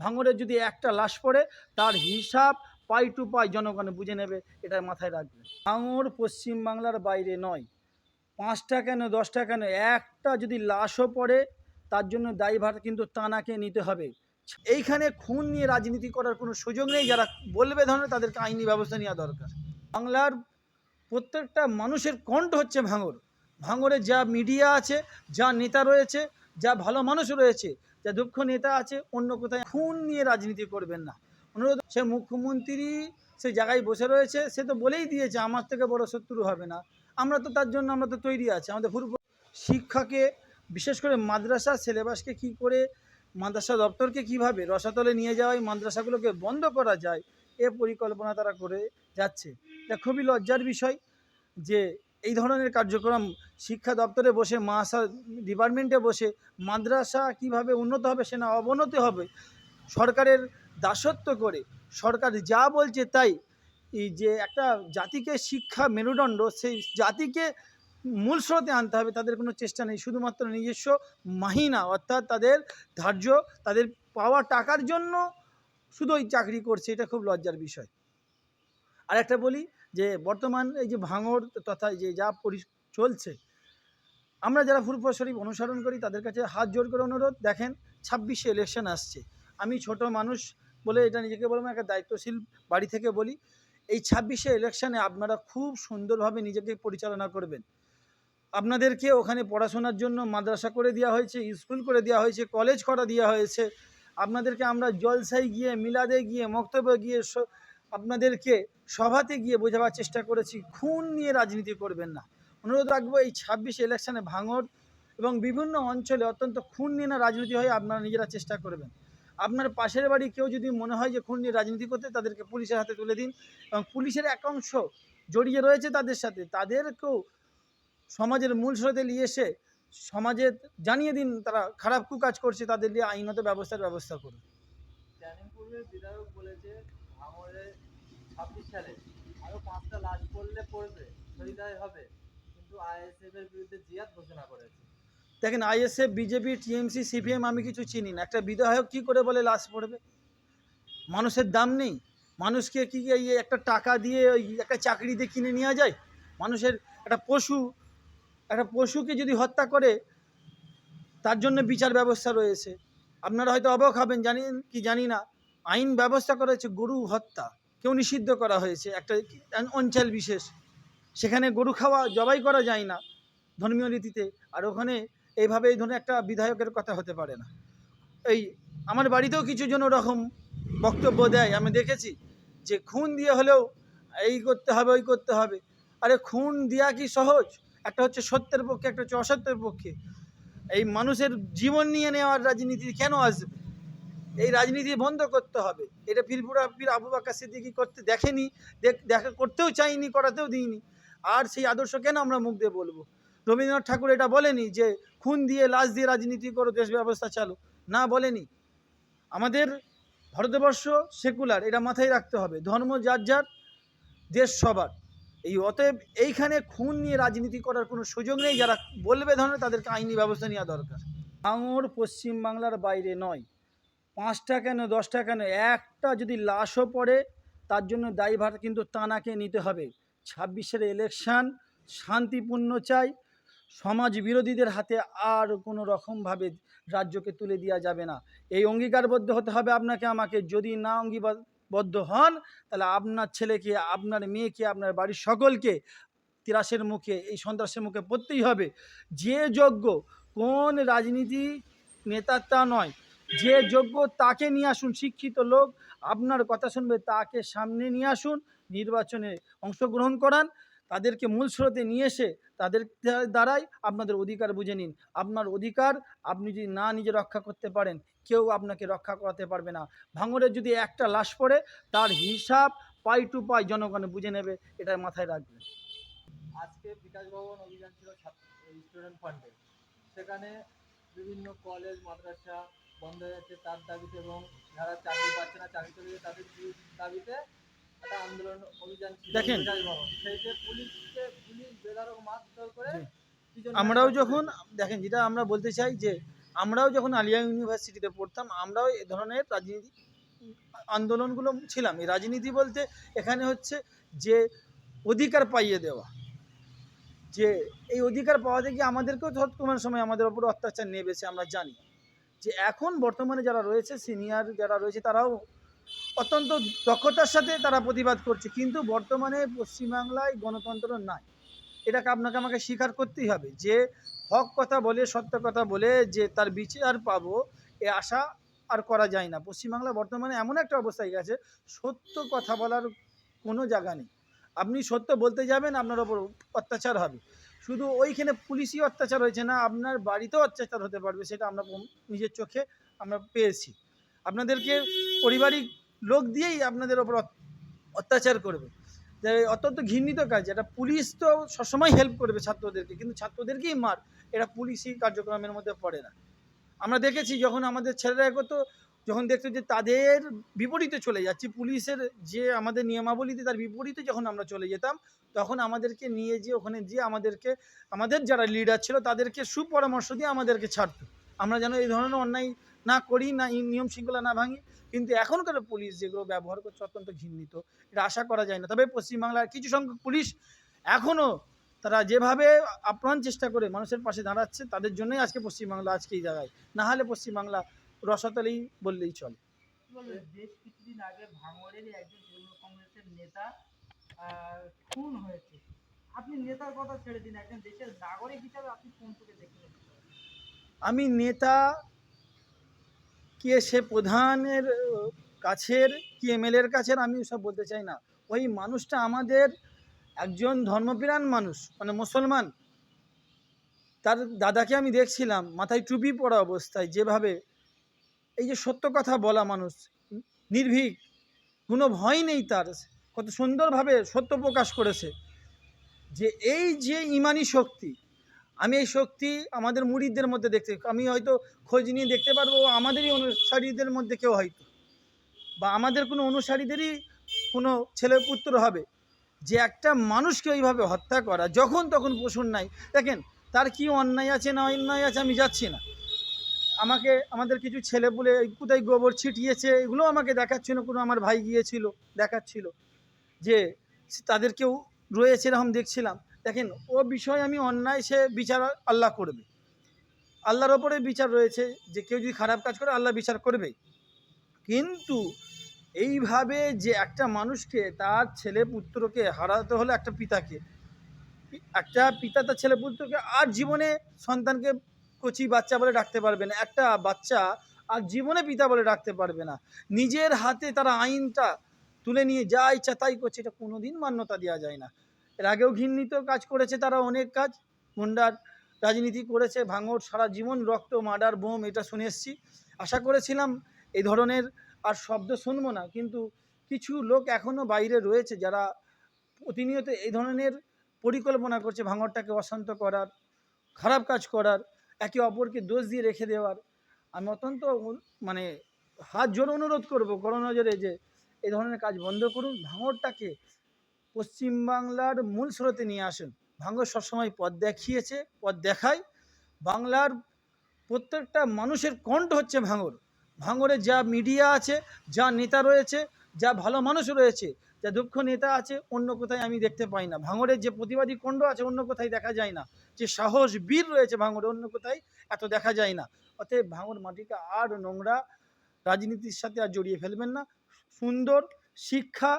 ভাঙড়ে যদি একটা লাশ পড়ে, তার হিসাব পাই টু পাই জনগণ বুঝে নেবে এটা মাথায় রাখবে। ভাঙড় পশ্চিমবাংলার বাইরে নয়। পাঁচটা কেন, দশটা কেন, একটা যদি লাশও পড়ে, তার জন্য দায়ভার কিন্তু তানাকে নিতে হবে। এইখানে খুন নিয়ে রাজনীতি করার কোনো সুযোগ নেই, যারা বলবে ধরনের, তাদেরকে আইনি ব্যবস্থা নেওয়া দরকার। বাংলার প্রত্যেকটা মানুষের কণ্ঠ হচ্ছে ভাঙর। ভাঙরে যা মিডিয়া আছে, যা নেতা রয়েছে, যা ভালো মানুষ রয়েছে যা দক্ষ নেতা আছে, অন্য কোথায় খুন নিয়ে রাজনীতি করবেন না। অনুরোধ, সে মুখ্যমন্ত্রী সে জায়গায় বসে রয়েছে, সে তো বলেই দিয়েছে, আমার থেকে বড় শত্রু হবে না। আমরা তো তার জন্য, আমরা তো তৈরি আছি। আমাদের পূর্ব শিক্ষাকে, বিশেষ করে মাদ্রাসা সিলেবাসকে কি করে, মাদ্রাসা দপ্তরকে কীভাবে রসাতলে নিয়ে যাওয়ায় মাদ্রাসাগুলোকে বন্ধ করা যায়, এ পরিকল্পনা তারা করে যাচ্ছে। এটা খুবই লজ্জার বিষয় যে এই ধরনের কার্যক্রম শিক্ষা দপ্তরে বসে মাসা ডিপার্টমেন্টে বসে, মাদ্রাসা কীভাবে উন্নত হবে সে না অবনতি হবে, সরকারের দাসত্ব করে, সরকার যা বলছে তাই। এই যে একটা জাতিকে শিক্ষা মেরুদণ্ড, সেই জাতিকে মূল স্রোতে আনতে হবে, তাদের কোনো চেষ্টা নেই। শুধুমাত্র নিজস্ব মাহিনা, অর্থাৎ তাদের ধার্য, তাদের পাওয়া টাকার জন্য শুধু ওই চাকরি করছে, এটা খুব লজ্জার বিষয়। আর একটা বলি যে বর্তমান এই যে ভাঙর তথা যে যা পরি, চলছে, আমরা যারা ফুরফুরা শরীফ অনুসরণ করি, তাদের কাছে হাত জোর করে অনুরোধ, দেখেন ছাব্বিশে ইলেকশন আসছে। আমি ছোট মানুষ বলে এটা নিজেকে বলব একটা দায়িত্বশীল বাড়ি থেকে বলি, এই ছাব্বিশে ইলেকশনে আপনারা খুব সুন্দরভাবে নিজেকে পরিচালনা করবেন। আপনাদেরকে ওখানে পড়াশোনার জন্য মাদ্রাসা করে দেওয়া হয়েছে, স্কুল করে দেওয়া হয়েছে, কলেজ করা দেওয়া হয়েছে। আপনাদেরকে আমরা জলসাই গিয়ে, মিলাদে গিয়ে, মক্তব্যে গিয়ে আপনাদেরকে সভাতে গিয়ে বোঝাবার চেষ্টা করেছি, খুন নিয়ে রাজনীতি করবেন না। অনুরোধ রাখব এই ছাব্বিশে ইলেকশনে ভাঙর এবং বিভিন্ন অঞ্চলে অত্যন্ত খুন নিয়ে না রাজনীতি হয়ে আপনারা নিজেরা চেষ্টা করবেন। আপনার পাশের বাড়ি কেউ যদি মনে হয় যে খুন নিয়ে রাজনীতি করতে, তাদেরকে পুলিশের হাতে তুলে দিন এবং পুলিশের এক অংশ জড়িয়ে রয়েছে তাদের সাথে, তাদেরকেও সমাজের মূল স্রোতে নিয়ে এসে সমাজে জানিয়ে দিন তারা খারাপ কুকাজ করছে, তাদের নিয়ে আইনত ব্যবস্থার ব্যবস্থা করুন। বলেছে ভাঙড়ে ছাব্বিশ সালে আরও পাঁচটা লাশ পড়লে পড়বে শহীদায় হবে। কিন্তু আইএসএফ এর বিরুদ্ধে জিয়াদ ঘোষণা করেছে। দেখেন, আইএসএফ, বিজেপি, টিএমসি, সিপিএম, আমি কিছু চিনি না। একটা বিধায়ক কি করে বলে লাশ পড়বে? মানুষের দাম নেই। মানুষকে কি একটা টাকা দিয়ে একটা চাকরি দিয়ে কিনে নেওয়া যায়? মানুষের একটা পশু, একটা পশুকে যদি হত্যা করে, তার জন্য বিচার ব্যবস্থা রয়েছে। আপনারা হয়তো অবাক হবেন, জানেন কি জানি না। আইন ব্যবস্থা করা হয়েছে, গরু হত্যা। কেউ নিষিদ্ধ করা হয়েছে, একটা অঞ্চল বিশেষ। সেখানে গরু খাওয়া, জবাই করা যায় না ধর্মীয় রীতিতে। আর ওখানে এইভাবে এই ধরনের একটা বিধায়কের কথা হতে পারে না। এই আমার বাড়িতেও কিছু জন ওরকম বক্তব্য দেয়। আমি দেখেছি যে খুন দিয়ে হলেও এই করতে হবে, ওই করতে হবে। আরে খুন দেওয়া কি সহজ? একটা হচ্ছে সত্যের পক্ষে, একটা হচ্ছে অসত্যের পক্ষে। এই মানুষের জীবন নিয়ে নেওয়ার রাজনীতি কেন আসবে? এই রাজনীতি বন্ধ করতে হবে। এটা পীরপুরা পীর আবু বাক্কা সিদ্দিকি করতে দেখেনি, দেখ- করতেও চাইনি, করাতেও দিইনি। আর সেই আদর্শ কেন আমরা মুখ দিয়ে বলব? রবীন্দ্রনাথ ঠাকুর এটা বলেনি যে, খুন দিয়ে, লাশ দিয়ে রাজনীতি করো, দেশ ব্যবস্থা চালো। না বলেনি। আমাদের ভারতবর্ষ সেকুলার, এটা মাথায় রাখতে হবে। ধর্ম যার যার, দেশ সবার। এই অতএব এইখানে খুন নিয়ে রাজনীতি করার কোনো সুযোগ নেই। যারা বলবে ধরনের তাদেরকে আইনি ব্যবস্থা নেওয়া দরকার। ভাঙর পশ্চিমবাংলার বাইরে নয়। পাঁচটা কেন, দশটা কেন? একটা যদি লাশও পড়ে, তার জন্য দায়ভার কিন্তু তানাকে নিতে হবে। ছাব্বিশের ইলেকশন শান্তিপূর্ণ চাই। সমাজ বিরোধীদের হাতে আর কোনো রকমভাবে রাজ্যকে তুলে দেওয়া যাবে না। এই অঙ্গীকারবদ্ধ হতে হবে আপনাকে, আমাকে। যদি না অঙ্গীবদ্ধ হন, তাহলে আপনার ছেলেকে, আপনার মেয়েকে, আপনার বাড়ির সকলকে তিরাসের মুখে, এই সন্ত্রাসের মুখে পড়তেই হবে। যে যোগ্য, কোন রাজনীতি নেতার তা নয়। যে যোগ্য তাকে নিয়ে আসুন, শিক্ষিত লোক, আপনার কথা শুনবে, তাকে সামনে নিয়ে আসুন, নির্বাচনে অংশগ্রহণ করান, তাদেরকে মূল স্রোতে নিয়ে এসে তাদের দ্বারাই আপনাদের অধিকার বুঝে নিন। আপনার অধিকার আপনি যদি না নিজে রক্ষা করতে পারেন, কেউ আপনাকে রক্ষা করাতে পারবে না। ভাঙরের যদি একটা লাশ পড়ে, তার হিসাব পাই টু পাই জনগণ বুঝে নেবে, এটা মাথায় রাখবেন। আজকে বিকাশ ভবন অভিযান ছিল স্টুডেন্ট ফান্ডে সেখানে বিভিন্ন কলেজ মাদ্রাসা বন্ধ হয়ে যাচ্ছে তার দাবিতে এবং যারা চাকরি পাচ্ছে না চাকরি চলে যাচ্ছে তাদের দাবিতে একটা আন্দোলন অভিযান দেখেন। ভবন। সেইতে পুলিশকে পুলিশ বেধারক মারধর করে আমরাও যখন দেখেন যেটা আমরা বলতে চাই যে আমরাও যখন আলিয়া ইউনিভার্সিটিতে পড়তাম আমরাও এ ধরনের রাজনীতি আন্দোলনগুলো ছিলাম। এই রাজনীতি বলতে এখানে হচ্ছে যে অধিকার পাইয়ে দেওয়া। যে এই অধিকার পাওয়াতে গিয়ে আমাদেরকেও ধর কোনো সময় আমাদের ওপর অত্যাচার নেবেছে আমরা জানি। যে এখন বর্তমানে যারা রয়েছে সিনিয়র যারা রয়েছে, তারাও অত্যন্ত দক্ষতার সাথে তারা প্রতিবাদ করছে। কিন্তু বর্তমানে পশ্চিমবাংলায় গণতন্ত্র নাই। এটাকে আপনাকে আমাকে স্বীকার করতেই হবে যে, হক কথা বলে, সত্য কথা বলে যে তার বিচার পাবো, এ আশা আর করা যায় না। পশ্চিমবাংলা বর্তমানে এমন একটা অবস্থায় গেছে, সত্য কথা বলার কোনো জায়গা নেই। আপনি সত্য বলতে যাবেন, আপনার ওপর অত্যাচার হবে। শুধু ওইখানে পুলিশি অত্যাচার হয়েছে না, আপনার বাড়িতেও অত্যাচার হতে পারবে, সেটা আমরা নিজের চোখে আমরা পেয়েছি। আপনাদেরকে পারিবারিক লোক দিয়েই আপনাদের ওপর অত্যাচার করবে। যে অত্যন্ত ঘৃণিত কাজ, এটা পুলিশ তো সবসময় হেল্প করবে ছাত্রদেরকে, কিন্তু ছাত্রদেরকেই মার এটা পুলিশি কার্যক্রমের মধ্যে পড়ে না। আমরা দেখেছি যখন আমাদের ছেলেরা এগোতো যখন দেখতো যে তাদের বিপরীতে চলে যাচ্ছি, পুলিশের যে আমাদের নিয়মাবলীতে তার বিপরীতে যখন আমরা চলে যেতাম, তখন আমাদেরকে নিয়ে যেয়ে ওখানে যেয়ে আমাদেরকে, আমাদের যারা লিডার ছিল তাদেরকে সুপরামর্শ দিয়ে আমাদেরকে ছাড়তো। আমরা যেন এই ধরনের অন্যায় না করি, না নিয়ম শৃঙ্খলা না ভাঙি। কিন্তু এখনকার পুলিশ যেগুলো ব্যবহার করছে অত্যন্ত ঘৃণিত। এটা আশা করা যায় না। তবে পশ্চিমবাংলার কিছু সংখ্যক পুলিশ এখনও তারা যেভাবে আপ্রাণ চেষ্টা করে মানুষের পাশে দাঁড়াচ্ছে, তাদের জন্যই আজকে পশ্চিমবাংলা আজকে এই জায়গায়। না হলে পশ্চিমবাংলা রসাতলেই বললেই চলে। বেশ কিছুদিন আগে ভাঙড়েরই একজন তৃণমূল কংগ্রেসের নেতা খুন হয়েছে। আপনি নেতার কথা ছেড়ে দিন একজন দেশের নাগরিক হিসাবে আপনি কোন দেখলেন আমি নেতা কে সে প্রধানের কাছের কি এমএলএর কাছের আমি সব বলতে চাই না। ওই মানুষটা আমাদের একজন ধর্মপ্রাণ মানুষ মানে মুসলমান। তার দাদাকে আমি দেখছিলাম মাথায় টুপি পরা অবস্থায় যেভাবে এই যে সত্য কথা বলা মানুষ নির্ভীক কোনো ভয় নেই তার। কত সুন্দরভাবে সত্য প্রকাশ করেছে। যে এই যে ইমানি শক্তি, আমি এই শক্তি আমাদের মুরিদদের মধ্যে দেখতে, আমি হয়তো খোঁজ নিয়ে দেখতে পারব, আমাদেরই অনুসারীদের মধ্যে কেউ হয়তো। বা আমাদের কোনো অনুসারীদেরই কোনো ছেলে পুত্র হবে, যে একটা মানুষকে ওইভাবে হত্যা করা, যখন তখন পশুর নাই। দেখেন, তার কি অন্যায় আছে না অন্যায় আছে আমি যাচ্ছি না। আমাকে, আমাদের কিছু ছেলে বলে কোথায় গোবর ছিটিয়েছে? এগুলো আমাকে দেখাচ্ছিল, কোনো আমার ভাই গিয়েছিল, দেখাচ্ছিল যে তাদের কেউ রয়েছে এরকম দেখছিলাম। দেখেন, ও বিষয়ে আমি অন্যায়, সে বিচার আল্লাহ করবে। আল্লাহর ওপরে বিচার রয়েছে যে কেউ যদি খারাপ কাজ করে, আল্লাহ বিচার করবে। কিন্তু এইভাবে যে একটা মানুষকে, তার ছেলে পুত্রকে হারাতে হলে একটা পিতাকে। একটা পিতা তার ছেলে পুত্রকে আর জীবনে সন্তানকে কচি বাচ্চা বলে ডাকতে পারবে না, একটা বাচ্চা আর জীবনে পিতা বলে ডাকতে পারবে না। নিজের হাতে তারা আইনটা তুলে নিয়ে যা ইচ্ছা তাই করছে, এটা কোনোদিন মান্যতা দেওয়া যায় না। এর আগেও ঘৃণিত কাজ করেছে তারা অনেক কাজ, গুন্ডার রাজনীতি করেছে ভাঙড় সারা জীবন রক্ত, মার্ডার, বোম, এটা শুনে এসছি। আশা করেছিলাম এই ধরনের আর শব্দ শুনব না, কিন্তু কিছু লোক এখনও বাইরে রয়েছে যারা প্রতিনিয়ত এই ধরনের পরিকল্পনা করছে ভাঙড়টাকে অশান্ত করার, খারাপ কাজ করার। একে অপরকে দোষ দিয়ে রেখে দেওয়ার। আমি অত্যন্ত মানে হাত জোর অনুরোধ করব করোনজরে যে এই ধরনের কাজ বন্ধ করুন, ভাঙরটাকে পশ্চিমবাংলার মূল স্রোতে নিয়ে আসুন। ভাঙড় সবসময় পথ দেখিয়েছে, পথ দেখায়। বাংলার প্রত্যেকটা মানুষের কণ্ঠ হচ্ছে ভাঙর। ভাঙরে যা মিডিয়া আছে, যা নেতা রয়েছে, যা ভালো মানুষ রয়েছে যা দক্ষ নেতা আছে, অন্য কোথায় আমি দেখতে পাই না। ভাঙড়ের যে প্রতিবাদী কণ্ড আছে, অন্য কোথায় দেখা যায় না। যে সাহস বীর রয়েছে ভাঙড়ে, অন্য কোথায় এত দেখা যায় না। অতএব ভাঙড় মাটিকে আর নোংরা রাজনীতির সাথে আর জড়িয়ে ফেলবেন না। সুন্দর শিক্ষা,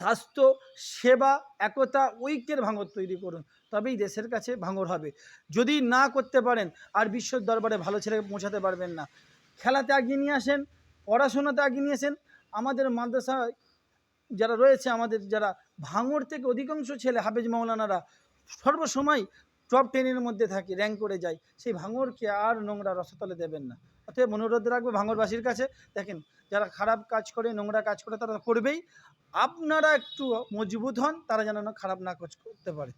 স্বাস্থ্য, সেবা, একতা, ঐক্যের ভাঙর তৈরি করুন। তবেই দেশের কাছে ভাঙর হবে। যদি না করতে পারেন, আর বিশ্বর দরবারে ভালো ছেলেকে পৌঁছাতে পারবেন না। খেলাতে এগিয়ে নিয়ে আসেন, পড়াশোনাতে এগিয়ে নিয়ে আসেন, আমাদের মাদ্রাসায় যারা রয়েছে আমাদের যারা ভাঙর থেকে অধিকাংশ ছেলে হাফেজ মৌলানারা সর্বসময় টপ টেনের মধ্যে থাকে র্যাঙ্ক করে যায়। সেই ভাঙরকে আর নোংরা রসতলে দেবেন না। অতএব অনুরোধ রাখব ভাঙরবাসীর কাছে দেখেন যারা খারাপ কাজ করে নোংরা কাজ করে তারা করবেই। আপনারা একটু মজবুত হন তারা যেন না খারাপ না কাজ করতে পারে।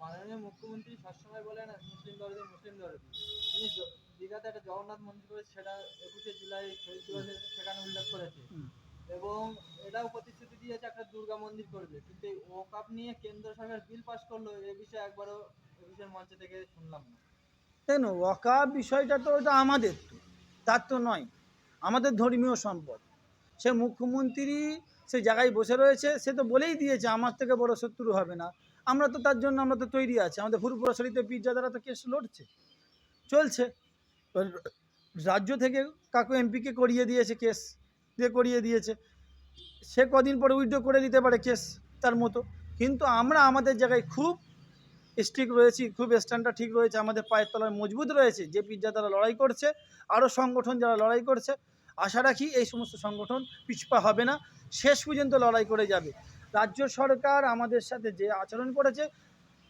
মাননীয় মুখ্যমন্ত্রী সবসময় বলেন মুসলিম দরদি মুসলিম দরদি। তিনি দীঘাতে একটা জগন্নাথ মন্দির করেছে সেটা একুশে জুলাই সেখানে উল্লেখ করেছে। এবং এটাও প্রতিশ্রুতি দিয়েছে একটা দুর্গা মন্দির করবে কিন্তু এই ওকাপ নিয়ে কেন্দ্র সরকার বিল পাস করল, এ বিষয়ে একবারও একুশের মঞ্চ থেকে শুনলাম না। কেন? ওয়াকাব বিষয়টা তো ওটা আমাদের তো, তার তো নয়। আমাদের ধর্মীয় সম্পদ। সে মুখ্যমন্ত্রী সে জায়গায় বসে রয়েছে, সে তো বলেই দিয়েছে, আমার থেকে বড় শত্রু হবে না। আমরা তো তার জন্য আমরা তো তৈরি আছি। আমাদের ফুরপুরা শরীতে পীরজাদারা তো কেস লড়ছে, চলছে। রাজ্য থেকে কাকু এমপিকে করিয়ে দিয়েছে কেস। দিয়ে করিয়ে দিয়েছে। সে কদিন পরে উইথড্র করে দিতে পারে কেস তার মতো। কিন্তু আমরা আমাদের জায়গায় খুব স্ট্রিক রয়েছি, খুব স্ট্যান্ডার্ড ঠিক রয়েছে, আমাদের পায়ের তলায় মজবুত রয়েছে। যে পিজ্জা তারা লড়াই করছে, আরও সংগঠন যারা লড়াই করছে, আশা রাখি এই সমস্ত সংগঠন পিছপা হবে না, শেষ পর্যন্ত লড়াই করে যাবে। রাজ্য সরকার আমাদের সাথে যে আচরণ করেছে,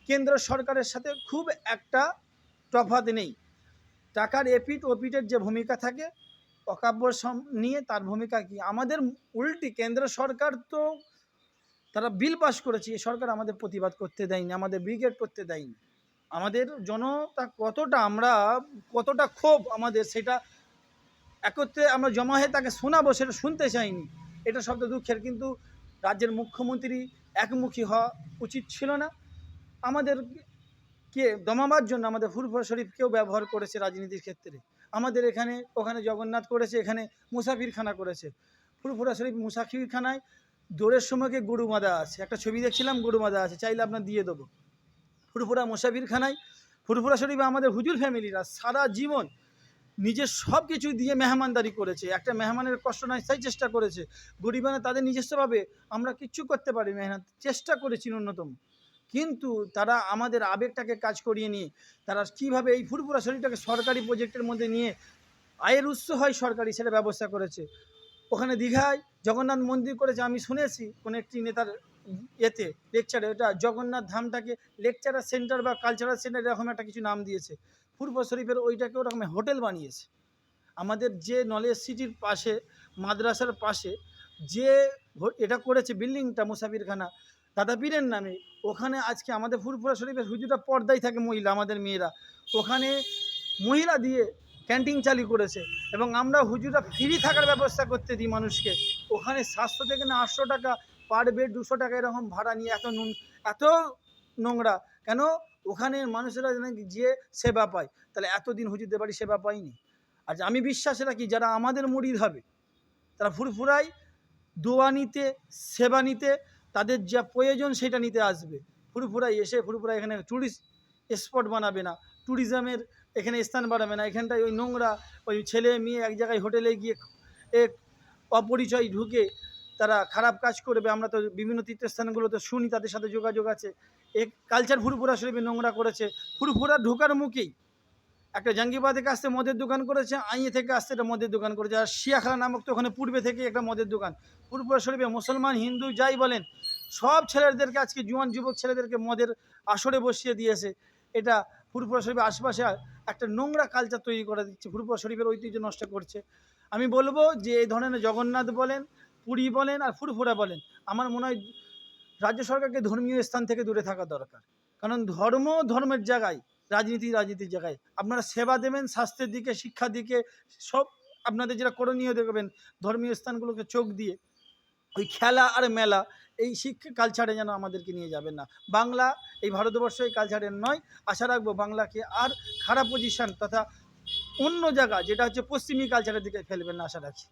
কেন্দ্র সরকারের সাথে খুব একটা তফাৎ নেই। টাকার এপিট ওপিটের যে ভূমিকা থাকে অকাব্য নিয়ে তার ভূমিকা কি? আমাদের উল্টি কেন্দ্র সরকার তো তারা বিল পাস করেছে এই সরকার আমাদের প্রতিবাদ করতে দেয়নি, আমাদের ব্রিগেড করতে দেয়নি। আমাদের জনতা কতটা আমরা, কতটা ক্ষোভ আমাদের সেটা একত্রে আমরা জমা হয়ে তাকে শোনাবো সেটা শুনতে চাইনি, এটা সবচেয়ে দুঃখের। কিন্তু রাজ্যের মুখ্যমন্ত্রী একমুখী হওয়া উচিত ছিল না। আমাদের কে দমাবার জন্য আমাদের ফুরফুরা শরীফকেও ব্যবহার করেছে রাজনীতির ক্ষেত্রে? আমাদের এখানে, ওখানে জগন্নাথ করেছে, এখানে মুসাফিরখানা করেছে। ফুরফুরা শরীফ মুসাফিরখানায় দৌড়ের সময়কে গরু মাদা আছে? একটা ছবি দেখছিলাম, গরু মাদা আছে, চাইলে আপনার দিয়ে দেবো। ফুরফুরা মুসাফিরখানায় ফুরফুরা শরীফ আমাদের হুজুর ফ্যামিলিরা সারা জীবন নিজের সব কিছু দিয়ে মেহমানদারি করেছে। একটা মেহমানের কষ্ট নয় তাই চেষ্টা করেছে। গরিবানা তাদের নিজস্বভাবে আমরা কিচ্ছু করতে পারি, মেহনত চেষ্টা করেছি ন্যূনতম। কিন্তু তারা আমাদের আবেগটাকে কাজ করিয়ে নিয়ে, তারা কীভাবে এই ফুরফুরা শরীরটাকে সরকারি প্রজেক্টের মধ্যে নিয়ে আয়ের উৎস হয় সরকারি সেটা ব্যবস্থা করেছে। ওখানে দীঘায় জগন্নাথ মন্দির করেছে, আমি শুনেছি কোনো একটি নেতার এতে লেকচারে এটা জগন্নাথ ধামটাকে লেকচারার সেন্টার বা কালচারাল সেন্টার এরকম একটা কিছু নাম দিয়েছে। পূর্ব শরীফের ওইটাকে ওরকম হোটেল বানিয়েছে। আমাদের যে নলেজ সিটির পাশে, মাদ্রাসার পাশে যে এটা করেছে বিল্ডিংটা মুসাফিরখানা দাদা পীরের নামে। ওখানে আজকে আমাদের ফুরফুরা শরীফের হুজুরা পর্দায় থাকে মহিলা, আমাদের মেয়েরা। ওখানে মহিলা দিয়ে ক্যান্টিন চালু করেছে এবং আমরা হুজুরা ফ্রি থাকার ব্যবস্থা করতে দিই মানুষকে। ওখানে সাতশো থেকে না আটশো টাকা পার বেড দুশো টাকা এরকম ভাড়া নিয়ে এত নুন, এত নোংরা। কেন? ওখানে মানুষেরা যেন যে সেবা পায়। তাহলে এতদিন হুজুরদের বাড়ি সেবা পায়নি আর আমি বিশ্বাস রাখি, যারা আমাদের মুড়িদ হবে, তারা ফুরফুরাই দোয়া নিতে, সেবা নিতে তাদের যা প্রয়োজন সেটা নিতে আসবে। ফুরফুরাই এসে ফুরফুরা এখানে ট্যুরিস্ট স্পট বানাবে না। ট্যুরিজমের এখানে স্থান বাড়াবে না। এখানটায় ওই নোংরা, ওই ছেলে মেয়ে এক জায়গায় হোটেলে গিয়ে এক অপরিচয় ঢুকে তারা খারাপ কাজ করবে। আমরা তো বিভিন্ন তীর্থস্থানগুলোতে শুনি, তাদের সাথে যোগাযোগ আছে। এক কালচার ফুরফুরা শরীফে নোংরা করেছে। ফুরফুরা ঢোকার মুখেই একটা জাঙ্গিবা থেকে আসতে মদের দোকান করেছে, আইয়ে থেকে আসতে একটা মদের দোকান করেছে। আর শিয়াখালা নামক তো ওখানে পূর্বে থেকে একটা মদের দোকান। ফুরফুরা শরীফে মুসলমান, হিন্দু, যাই বলেন, সব ছেলেদেরকে আজকে জুয়ান যুবক ছেলেদেরকে মদের আসরে বসিয়ে দিয়েছে। এটা ফুরফুরা শরীফের আশপাশে একটা নোংরা কালচার তৈরি করে দিচ্ছে ফুরফুরা শরীফের ঐতিহ্য নষ্ট করছে। আমি বলব যে এই ধরনের জগন্নাথ বলেন, পুরী বলেন আর ফুরফুরা বলেন, আমার মনে হয় রাজ্য সরকারকে ধর্মীয় স্থান থেকে দূরে থাকা দরকার। কারণ ধর্ম ধর্মের জায়গায় রাজনীতি, রাজনীতির জায়গায়। আপনারা সেবা দেবেন, স্বাস্থ্যের দিকে, শিক্ষার দিকে, সব আপনাদের যেটা করণীয় দেখবেন, ধর্মীয় স্থানগুলোকে চোখ দিয়ে ওই খেলা আর মেলা, এই শিক্ষা কালচারে যেন আমাদেরকে নিয়ে যাবেন না। বাংলা এই ভারতবর্ষ এই কালচারের নয়। আশা রাখব বাংলাকে আর খারাপ পজিশন তথা অন্য জায়গা, যেটা হচ্ছে পশ্চিমী কালচারের দিকে ফেলবেন না, আশা রাখি